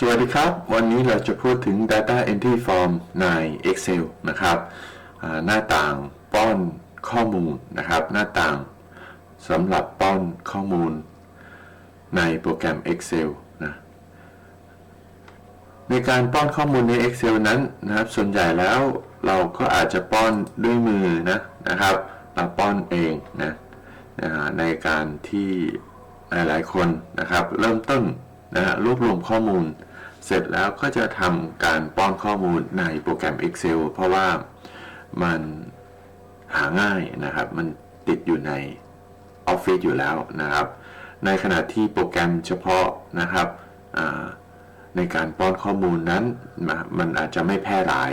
สวัสดีครับ วันนี้เราจะพูดถึง Data Entry Form ใน Excel นะครับหน้าต่างป้อนข้อมูลนะครับ หน้าต่างสำหรับป้อนข้อมูลในโปรแกรม Excel นะในการป้อนข้อมูลใน Excel นั้นนะครับส่วนใหญ่แล้วเราก็อาจจะป้อนด้วยมือนะนะครับเราป้อนเองนะในการที่หลายๆคนนะครับ เริ่มต้นนะรวบรวมข้อมูล เสร็จแล้วก็จะทำการป้อนข้อมูลในโปรแกรม Excel เพราะว่ามันหาง่ายนะครับ มันติดอยู่ใน Office อยู่แล้วนะครับ ในขณะที่โปรแกรมเฉพาะนะครับในการป้อนข้อมูลนั้นมันอาจจะไม่แพร่หลาย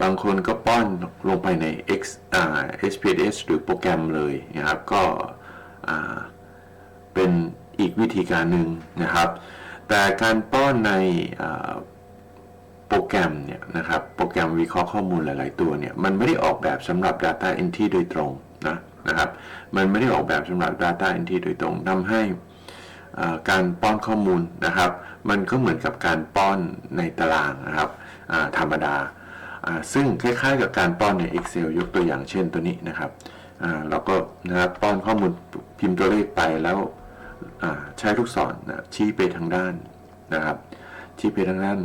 บางคนก็ป้อนลงไปใน X HPS หรือโปรแกรมเลยนะครับ ก็เป็นอีกวิธีการหนึ่งนะครับ แต่การป้อนในโปรแกรมเนี่ยนะครับโปรแกรมวิเคราะห์ข้อมูลหลาย ๆ ตัวเนี่ยมันไม่ได้ออกแบบสำหรับ Data Entry โดยตรงนะนะครับมันไม่ได้ออกแบบสำหรับ Data Entry โดยตรงทำให้การป้อนข้อมูลนะครับ มันก็เหมือนกับการป้อนในตารางนะครับธรรมดา ซึ่งคล้ายๆ กับการป้อนใน Excel ยกตัวอย่างเช่นตัวนี้นะครับเราก็นะครับป้อนข้อมูลพิมพ์ตัวเลขไปแล้ว ใช้ลูกศรนะชี้ไปทางด้านนะครับ ชี้ไปทางด้าน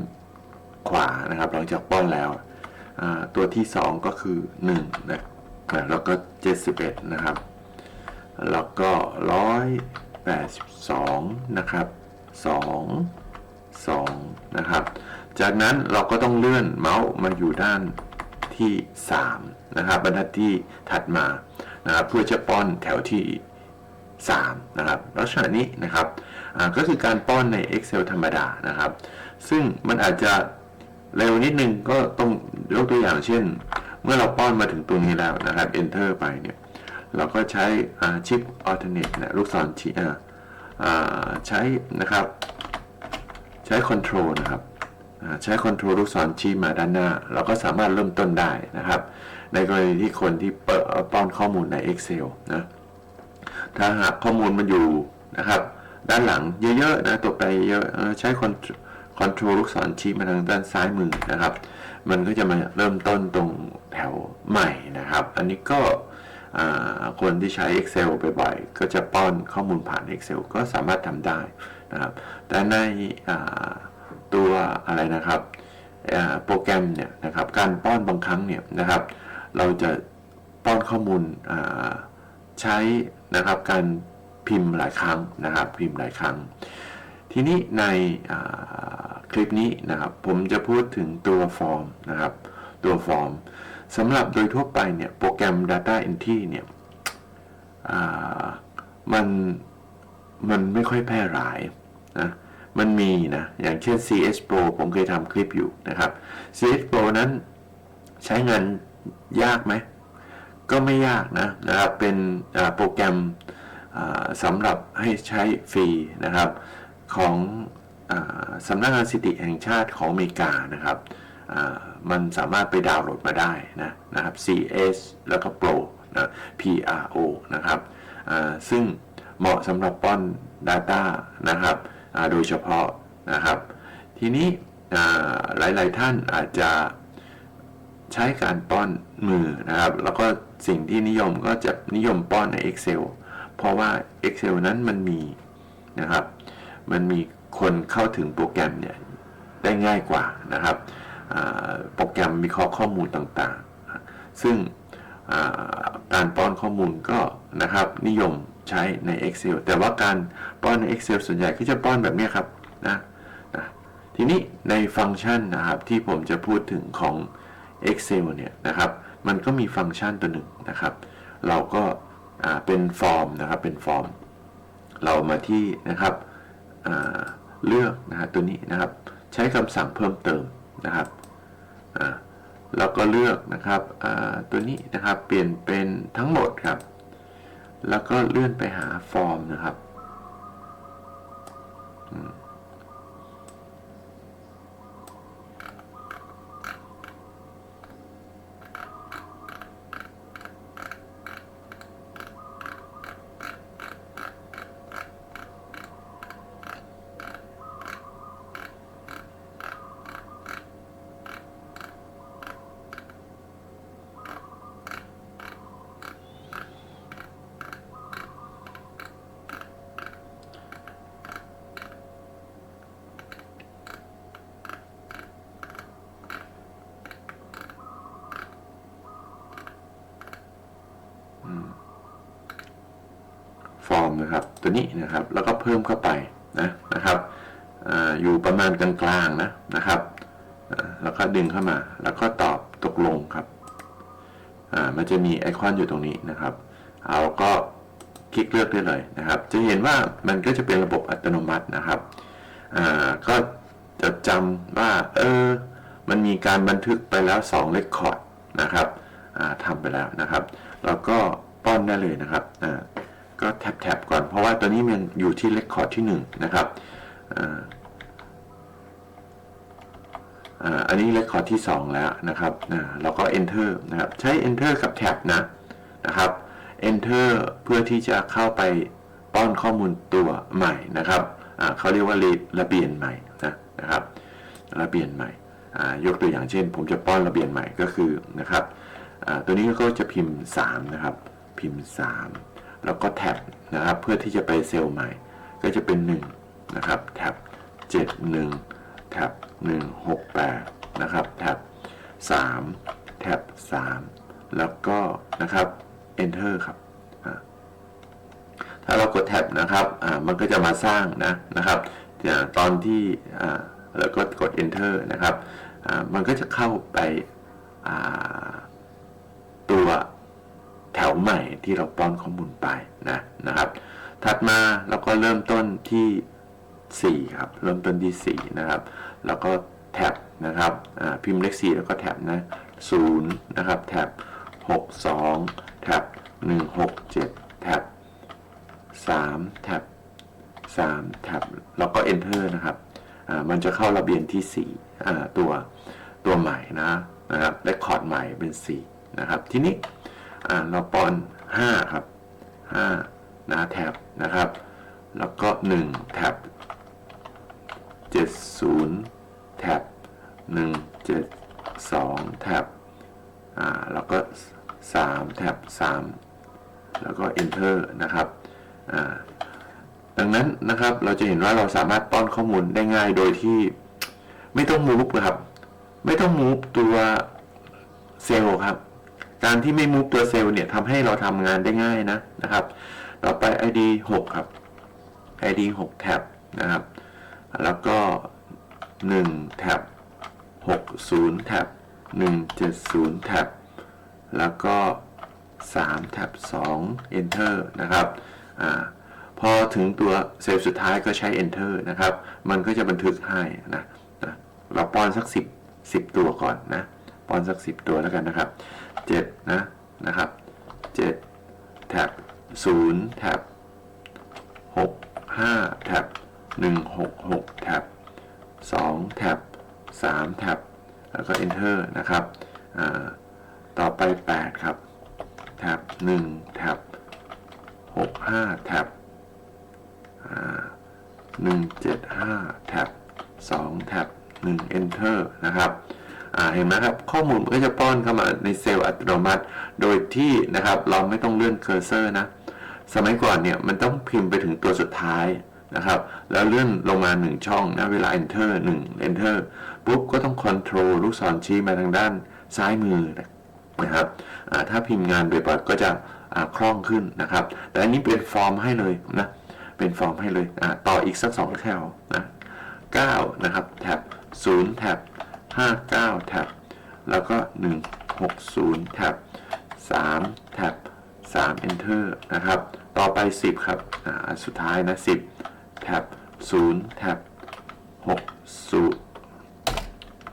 ขวานะครับ หลังจากป้อนแล้วตัวที่ 2 ก็คือ1นะอ่าแล้วก็ 71 นะครับ แล้วก็ร้อยแปดสิบสองนะครับสองสองนะครับ จากนั้นเราก็ต้องเลื่อนเมาส์มาอยู่ด้านที่ 3 นะครับบรรทัดที่ถัดมานะครับเพื่อจะป้อนแถวที่ 3นะครับลักษณะนี้นะครับก็คือการป้อนใน Excel ธรรมดานะครับ ซึ่งมันอาจจะเร็วนิดนึงก็ต้องยกตัวอย่างเช่น เมื่อเราป้อนมาถึงตรงนี้แล้วนะครับ Enter ไปเนี่ยเราก็ใช้ชิป alternate นะลูกศรชี้ใช้นะครับ ใช้ control นะครับใช้ control ลูกศรชี้มาด้านหน้า เราก็สามารถเริ่มต้นได้นะครับ ในกรณีที่คนที่เปิดป้อนข้อมูลใน Excel นะ ถ้าหากข้อมูลมันอยู่นะครับ ด้านหลังเยอะๆนะตัวไปเยอะใช้คอนคอนโทรลลูกศรชี้มาทางด้านซ้ายมือนะครับ มันก็จะมาเริ่มต้นตรงแถวใหม่นะครับ อันนี้ก็คนที่ใช้ Excel บ่อยๆ ก็จะป้อนข้อมูลผ่าน Excel ก็สามารถทำได้นะครับ แต่ในตัวอะไรนะครับโปรแกรมเนี่ยนะครับ การป้อนบางครั้งเนี่ยนะครับ เราจะป้อนข้อมูลอ่า ใช้นะครับการพิมพ์หลายครั้งนะครับ พิมพ์หลายครั้ง ทีนี้ในคลิปนี้นะครับ ผมจะพูดถึงตัวฟอร์มนะครับ ตัวฟอร์มสำหรับโดยทั่วไปเนี่ยโปรแกรม Data Entry เนี่ยมันมันไม่ค่อยแพร่หลายนะมันมีนะอย่างเช่น CS Pro ผมเคยทำคลิปอยู่นะครับ CS Pro นั้นใช้งานยากไหม ก็ไม่ยากนะนะครับเป็นโปรแกรมสำหรับให้ใช้ฟรีนะครับของอสำนักงานสถิติแห่งชาติของอเมริกานะครับมันสามารถไปดาวน์โหลดมาได้นะนะครับ CS แล้วก็ Pro นะ PRO นะครับซึ่งเหมาะสำหรับป้อน Data นะครับโดยเฉพาะนะครับ ทีนี้หลาย ๆ ท่านอาจจะ ใช้การป้อนมือนะครับ แล้วก็สิ่งที่นิยมก็จะนิยมป้อนใน Excel เพราะว่า Excel นั้นมันมีนะครับ มันมีคนเข้าถึงโปรแกรมเนี่ยได้ง่ายกว่านะครับ โปรแกรมวิเคราะห์ข้อมูลต่างๆ ซึ่งการป้อนข้อมูลก็นะครับนิยมใช้ใน Excel แต่ว่าการป้อนใน Excel ส่วนใหญ่ก็จะป้อนแบบนี้ครับนะนะทีนี้ในฟังก์ชันนะครับที่ผมจะพูดถึงของ Excel เนี่ยนะครับมันก็มีฟังก์ชันตัวหนึ่งนะครับ เราก็เป็นฟอร์มนะครับเป็นฟอร์ม เรามาที่นะครับเลือกนะฮะตัวนี้นะครับใช้คำสั่งเพิ่มเติมนะครับแล้วก็เลือกนะครับตัวนี้นะครับเปลี่ยนเป็นทั้งหมดครับ แล้วก็เลื่อนไปหาฟอร์มนะครับ อ form นะครับ ตัวนี้นะครับแล้วก็เพิ่มเข้าไปนะนะครับออยู่ประมาณกลางๆนะนะครับแล้วก็ดึงเข้ามา แล้วก็ตอบตกลงครับอ่ามันจะมีไอคอนอยู่ตรงนี้นะครับ เอาก็คลิกเลือกได้เลยนะครับ จะเห็นว่ามันก็จะเป็นระบบอัตโนมัตินะครับอ่าก็จะจำว่าเออมันมีการบันทึกไปแล้ว2 Record นะครับทำไปแล้วนะครับ แล้วก็ป้อนได้เลยนะครับ ก็แท็บๆก่อน เพราะว่าตัวนี้มันอยู่ที่ Record ที่ 1 นะครับอันนี้ Record ที่ 2 แล้วนะครับเราก็ Enter นะครับใช้ Enter กับแท็บนะนะครับ Enter เพื่อที่จะเข้าไปป้อนข้อมูลตัวใหม่นะครับเขาเรียกว่าระระเบียนใหม่นะนะครับระเบียนใหม่ยกตัวอย่างเช่น ผมจะป้อนระเบียนใหม่ก็คือนะครับตัวนี้ก็จะพิมพ์ 3 นะครับ พิมพ์ 3 แล้วก็แท็บนะครับ เพื่อที่จะไปเซลล์ใหม่ ก็จะเป็น1นะครับแท็บ71แท็บ168นะครับแท็บ3แท็บ3แล้วก็นะครับ enter ครับถ้าเรากดแท็บนะครับมันก็จะมาสร้างนะนะครับตอนที่แล้วก็กด enter นะครับมันก็จะเข้าไปา วใหม่ที่เราป้อนข้อมูลไปนะนะครับ ถัดมาเราก็เริ่มต้นที่ 4 ครับ เริ่มต้นที่ 4 นะครับ แล้วก็แท็บนะครับพิมพ์เลข 4 แล้วก็แท็บนะ0นะครับแท็บ62แท็บ167แท็บ3แท็บ3แท็บแล้วก็ enter นะครับมันจะเข้าระเบียนที่4อ่ตัวตัวใหม่นะนะครับและคอร์ดใหม่เป็น 4 นะครับ ทีนี้ อ่าเราปอน5ครับ5นะแท็บนะครับ แล้วก็ 1 แท็บ70 แท็บ172 แท็บอ่าแล้วก็ 3 แท็บ3 แล้วก็ enter นะครับอ่าดังนั้นนะครับเราจะเห็นว่าเราสามารถป้อนข้อมูลได้ง่ายโดยที่ไม่ต้อง move ครับ ไม่ต้อง move ตัวเซลล์ครับ การที่ไม่ move ตัวเซลล์เนี่ยทำให้เราทำงานได้ง่ายนะนะครับ ต่อไป id 6 ครับ id 6แท็บนะครับ แล้วก็1แท็บ60แท็บ170แท็บแล้วก็3แท็บ2 enter นะครับอ่าพอถึงตัวเซลล์สุดท้ายก็ใช้ enter นะครับ มันก็จะบันทึกให้นะนะเราป้อนสัก 10 10 ตัวก่อนนะป้อนสัก 10 ตัวแล้วกันนะครับ 7นะนะครับ7แท็บ0แท็บ6 5แท็บ166แท็บ2แท็บ3แท็บแล้วก็ enter นะครับต่อไป 8 ครับแท็บ1แท็บ6 5แท็บ175แท็บ2แท็บ1 enter นะครับ เห็นไหมครับ ข้อมูลมันก็จะป้อนเข้ามาในเซลล์อัตโนมัติ โดยที่นะครับเราไม่ต้องเลื่อนเคอร์เซอร์นะ สมัยก่อนเนี่ยมันต้องพิมพ์ไปถึงตัวสุดท้ายนะครับ แล้วเลื่อนลงมา 1 ช่องนะเวลา enter 1 enter ปุ๊บก็ต้อง control ลูกศรชี้มาทางด้านซ้ายมือนะครับถ้าพิมพ์งานบ่อยๆก็จะคล่องขึ้นนะครับ แต่อันนี้เป็นฟอร์มให้เลยนะ เป็นฟอร์มให้เลยต่ออีกสัก2แถวนะ9นะครับแท็บ0แท็บ 59แท็บแล้วก็ 160แท็บ3แท็บ3 enter นะครับ ต่อไป 10 ครับอ่าสุดท้ายนะ 10แท็บ0แท็บ60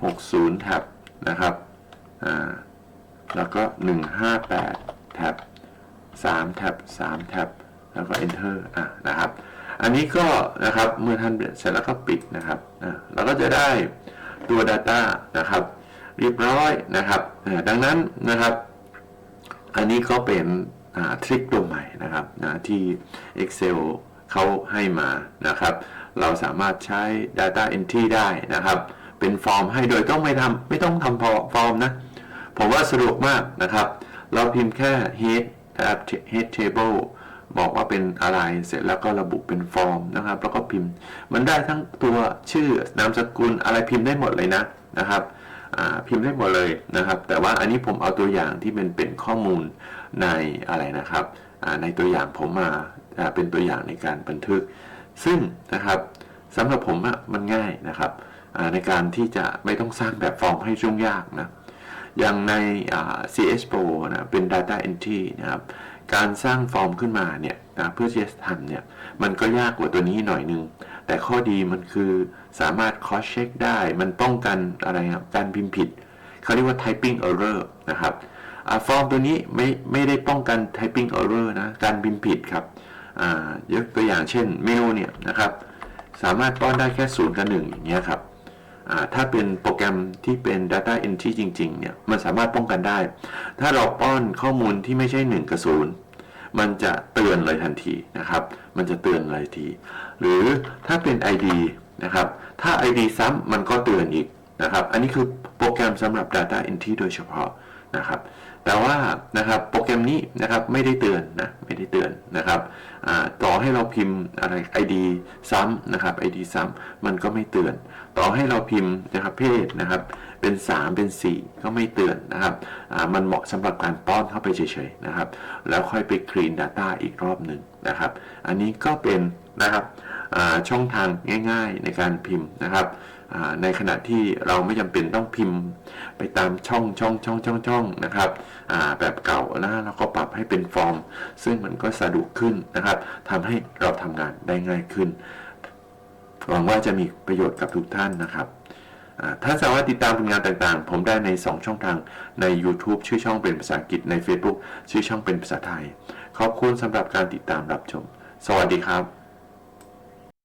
60แท็บนะครับอ่าแล้วก็ 158แท็บ3แท็บ3แท็บแล้วก็ enter อะนะครับ อันนี้ก็นะครับเมื่อท่านเสร็จแล้วก็ปิดนะครับอะเราก็จะได้ ตัว Data นะครับ เรียบร้อยนะครับ ดังนั้นนะครับ อันนี้ก็เป็นทริคตัวใหม่นะครับนะที่ Excel เขาให้มานะครับ เราสามารถใช้ Data Entry ได้นะครับ เป็นฟอร์มให้โดยต้องไม่ทำไม่ต้องทำฟอร์มนะ ผมว่าสะดวกมากนะครับ เราพิมพ์แค่ head นะครับ head table บอกว่าเป็นอะไรเสร็จแล้วก็ระบุเป็นฟอร์มนะครับแล้วก็พิมพ์ มันได้ทั้งตัวชื่อนามสกุลอะไรพิมพ์ได้หมดเลยนะนะครับพิมพ์ได้หมดเลยนะครับ แต่ว่าอันนี้ผมเอาตัวอย่างที่มันเป็นข้อมูลในอะไรนะครับในตัวอย่างผมมาเป็นตัวอย่างในการบันทึก ซึ่งนะครับสำหรับผมอะมันง่ายนะครับในการที่จะไม่ต้องสร้างแบบฟอร์มให้ยุ่งยากนะอย่างใน CS Pro นะเป็น Data Entry นะครับ การสร้างฟอร์มขึ้นมาเนี่ยนะเพื่อที่จะทำเนี่ยมันก็ยากกว่าตัวนี้หน่อยนึง แต่ข้อดีมันคือสามารถ cross check ได้ มันป้องกันอะไรครับการพิมพ์ผิด เขาเรียกว่า typing error นะครับฟอร์มตัวนี้ไม่ไม่ได้ป้องกัน typing error นะการพิมพ์ผิดครับยกตัวอย่างเช่นเมลเนี่ยนะครับสามารถป้อนได้แค่ศูนย์กับหนึ่งอย่างเงี้ยครับ ถ้าเป็นโปรแกรมที่เป็น Data Entry จริงๆเนี่ยมันสามารถป้องกันได้ ถ้าเราป้อนข้อมูลที่ไม่ใช่1กับ0มันจะเตือนเลยทันทีนะครับ มันจะเตือนเลยที หรือถ้าเป็น ID นะครับถ้า ID ซ้ำมันก็เตือนอีกนะครับ อันนี้คือโปรแกรมสำหรับ Data Entry โดยเฉพาะนะครับ แต่ว่านะครับโปรแกรมนี้นะครับไม่ได้เตือนนะไม่ได้เตือนนะครับต่อให้เราพิมพ์อะไร ID ซ้ำนะครับ ID ซ้ำมันก็ไม่เตือน ต่อให้เราพิมพ์นะครับเพศนะครับเป็น 3 เป็น 4 ก็ไม่เตือนนะครับมันเหมาะสำหรับการป้อนเข้าไปเฉยๆนะครับแล้วค่อยไป clean data อีกรอบหนึ่งนะครับ อันนี้ก็เป็นนะครับช่องทางง่าย ๆ ในการพิมพ์นะครับ ในขณะที่เราไม่จำเป็นต้องพิมพ์ไปตามช่องช่องช่องช่องช่องนะครับแบบเก่านะเราก็ปรับให้เป็นฟอร์ม ซึ่งมันก็สะดวกขึ้นนะครับทำให้เราทำงานได้ง่ายขึ้นหวังว่าจะมีประโยชน์กับทุกท่านนะครับอ่าท่านสามารถติดตามผลงานต่างๆ ผมได้ใน 2 ช่องทางใน YouTube ชื่อช่องเป็นภาษาอังกฤษใน Facebook ชื่อช่องเป็นภาษาไทย ขอบคุณสำหรับการติดตามรับชม สวัสดีครับ